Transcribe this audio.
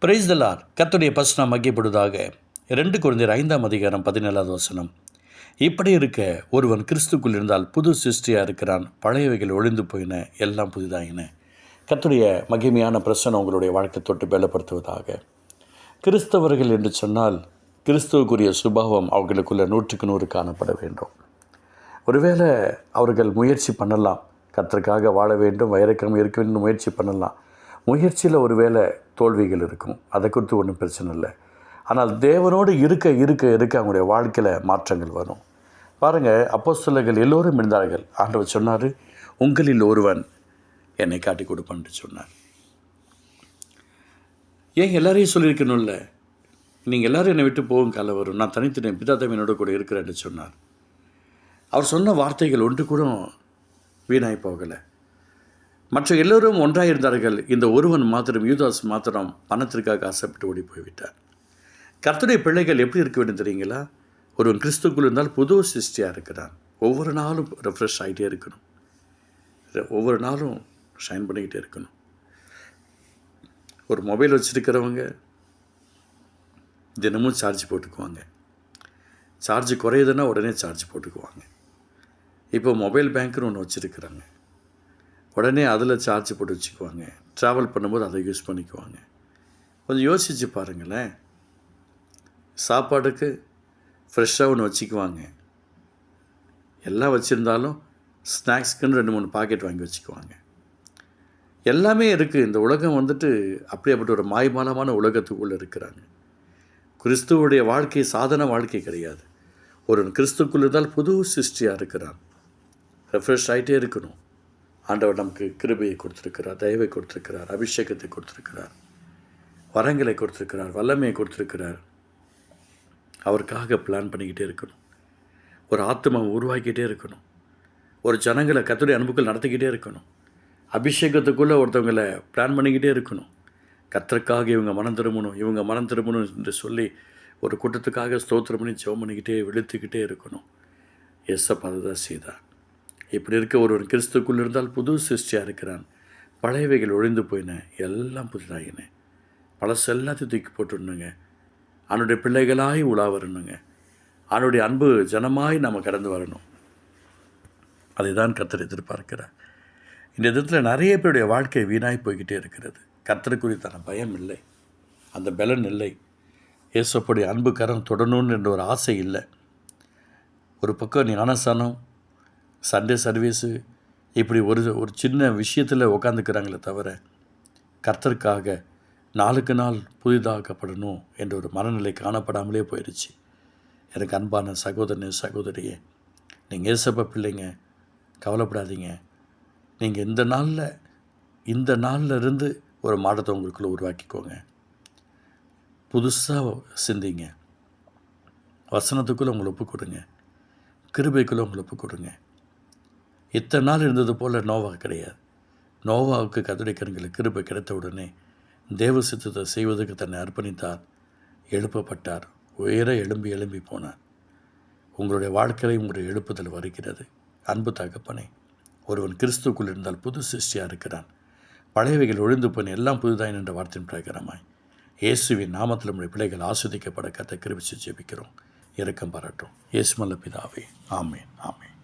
Price தலார் கத்துடைய பஸ்னா மகிப்படுவதாக ரெண்டு குழந்தையர் ஐந்தாம் அதிகாரம் பதினேழாவது வசனம். இப்படி இருக்க ஒருவன் கிறிஸ்துக்குள் இருந்தால் புது சிருஷ்டியாக இருக்கிறான் பழையவைகள் ஒளிந்து போயின எல்லாம் புதிதாயின. கத்துடைய மகிமையான பிரச்சனை உங்களுடைய வாழ்க்கை தொட்டு பலப்படுத்துவதாக. கிறிஸ்தவர்கள் என்று சொன்னால் கிறிஸ்துவுக்குரிய சுபாவம் அவர்களுக்குள்ள நூற்றுக்கு நூறு காணப்பட வேண்டும். ஒருவேளை அவர்கள் முயற்சி பண்ணலாம். கத்தருக்காக வாழ வேண்டும் வைரக்கம் இருக்க வேண்டும் முயற்சி பண்ணலாம். முயற்சியில் ஒருவேளை தோல்விகள் இருக்கும். அதை குறித்து ஒன்றும் பிரச்சனை இல்லை. ஆனால் தேவனோடு இருக்க இருக்க இருக்க அவங்களுடைய வாழ்க்கையில் மாற்றங்கள் வரும். பாருங்கள் அப்போஸ்தலர்கள் எல்லோரும் இருந்தார்கள் ஆண்டவர் சொன்னார் உங்களில் ஒருவன் என்னை காட்டி கொடுப்பான்னு சொன்னார். ஏன் எல்லாரையும் சொல்லியிருக்கணும்ல நீங்கள் எல்லோரும் என்னை விட்டு போகும் காலம் வரும். நான் தனித்தனி என் பிதா என்னோட கூட இருக்கிறேன்னு சொன்னார். அவர் சொன்ன வார்த்தைகள் ஒன்று கூட வீணாய் போகலை. மற்ற எல்லோரும் ஒன்றாக இருந்தார்கள் இந்த ஒருவன் மாத்திரம் யூதாஸ் மாத்திரம் பணத்திற்காக ஆசைப்பட்டு ஓடி போய்விட்டார் கர்த்தருடைய பிள்ளைகள் எப்படி இருக்க வேண்டும் தெரியுங்களா? ஒருவன் கிறிஸ்துக்குள் இருந்தால் புது சிருஷ்டியாக இருக்கிறான். ஒவ்வொரு நாளும் ரெஃப்ரெஷ் ஆகிட்டே இருக்கணும். ஒவ்வொரு நாளும் ஷைன் பண்ணிக்கிட்டே இருக்கணும். ஒரு மொபைல் வச்சுருக்கிறவங்க தினமும் சார்ஜ் போட்டுக்குவாங்க. சார்ஜ் குறையுதுன்னா உடனே சார்ஜ் போட்டுக்குவாங்க. இப்போ மொபைல் பேங்க்னு ஒன்று வச்சுருக்குறாங்க. உடனே அதில் சார்ஜ் போட்டு வச்சுக்குவாங்க. ட்ராவல் பண்ணும்போது அதை யூஸ் பண்ணிக்குவாங்க. கொஞ்சம் யோசித்து பாருங்களேன். சாப்பாடுக்கு ஃப்ரெஷ்ஷாக ஒன்று வச்சுக்குவாங்க. எல்லாம் வச்சுருந்தாலும் ஸ்நாக்ஸ்க்குன்னு ரெண்டு மூணு பாக்கெட் வாங்கி வச்சுக்குவாங்க. எல்லாமே இருக்குது இந்த உலகம் வந்துட்டு அப்படியாப்பட்ட ஒரு மாய்மாலமான உலகத்துக்குள்ளே இருக்கிறாங்க. கிறிஸ்துவோடைய வாழ்க்கை சாதன வாழ்க்கை கிடையாது. ஒரு கிறிஸ்துக்குள் இருந்தால் புது சிருஷ்டியாக இருக்கிறான். ரெஃப்ரெஷ் ஆகிட்டே இருக்கணும். ஆண்டவர் நமக்கு கிருபையை கொடுத்துருக்கிறார் தயவை கொடுத்துருக்கிறார் அபிஷேகத்தை கொடுத்துருக்கிறார் வரங்களை கொடுத்துருக்கிறார் வல்லமையை கொடுத்துருக்கிறார். அவருக்காக பிளான் பண்ணிக்கிட்டே இருக்கணும். ஒரு ஆத்மாவை உருவாக்கிட்டே இருக்கணும். ஒரு ஜனங்களை கத்துடைய அன்புக்கள் நடத்திக்கிட்டே இருக்கணும். அபிஷேகத்துக்குள்ளே ஒருத்தவங்களை பிளான் பண்ணிக்கிட்டே இருக்கணும். கத்தருக்காக இவங்க மனம் திரும்பணும் இவங்க மனம் திரும்பணும் என்று சொல்லி ஒரு கூட்டத்துக்காக ஸ்தோத்திரம் பண்ணி ஜெபம் பண்ணிக்கிட்டே வெளுத்துக்கிட்டே இருக்கணும். எஸ்எப் அதுதான் செய்தார். இப்படி இருக்க ஒருவன் கிறிஸ்துக்குள் இருந்தால் புது சிருஷ்டியாக இருக்கிறான். பழையவைகள் ஒழிந்து போயின எல்லாம் புதிதாகின பழசு எல்லாத்தையும் தூக்கி போட்டுடணுங்க. அவனுடைய பிள்ளைகளாய் உலா வரணுங்க. அவனுடைய அன்பு ஜனமாய் நம்ம கடந்து வரணும். அதை தான் கத்தர் எதிர்பார்க்கிறார். இந்த விதத்தில் நிறைய பேருடைய வாழ்க்கை வீணாய் போய்கிட்டே இருக்கிறது. கத்தருக்குரித்தான பயம் இல்லை. அந்த பலன் இல்லை. இயேசுப்படி அன்பு கரம் தொடணும்னு என்ற ஒரு ஆசை இல்லை. ஒரு பக்கம் ஞானசானம் சண்டே சர்வீஸு இப்படி ஒரு ஒரு சின்ன விஷயத்தில் உக்காந்துக்கிறாங்களே தவிர கர்த்தருக்காக நாளுக்கு நாள் புதிதாக்கப்படணும் என்ற ஒரு மனநிலை காணப்படாமலே போயிடுச்சு எனக்கு அன்பான சகோதரனே சகோதரியே நீங்கள் ஏசப்ப பிள்ளைங்க கவலைப்படாதீங்க. நீங்கள் இந்த நாளில் இந்த நாளில் இருந்து ஒரு மாற்றத்தை உங்களுக்குள்ளே உருவாக்கிக்கோங்க. புதுசாக சிந்திங்க. வசனத்துக்குள்ளே உங்களை ஒப்பு கொடுங்க கிருபைக்குள்ளே உங்களை ஒப்பு கொடுங்க இத்தனை நாள் இருந்தது போல் நோவா கிடையாது. நோவாவுக்கு கதிரைக்கரங்களுக்கு கிருபை கிடைத்த உடனே தேவ சித்தத்தை செய்வதற்கு தன்னை அர்ப்பணித்தார். எழுப்பப்பட்டார். உயர எழும்பி எழும்பி போனார். உங்களுடைய வாழ்க்கையில் உங்களுடைய எழுப்புதல் வருகிறது. அன்பு தகப்பனே ஒருவன் கிறிஸ்துக்குள் இருந்தால் புது சிருஷ்டியாக இருக்கிறான். பழையவைகள் ஒழிந்து போன எல்லாம் புதுதாய் என்ற வார்த்தையின் பிரகாரமாய். இயேசுவின் நாமத்தில் நம்முடைய பிள்ளைகள் ஆஸ்வதிக்கப்பட கத்தை கிருபிச்சு ஜெபிக்கிறோம். இரக்கம் பாராட்டும் இயேசுமல்ல பிதாவே. ஆமேன். ஆமேன்.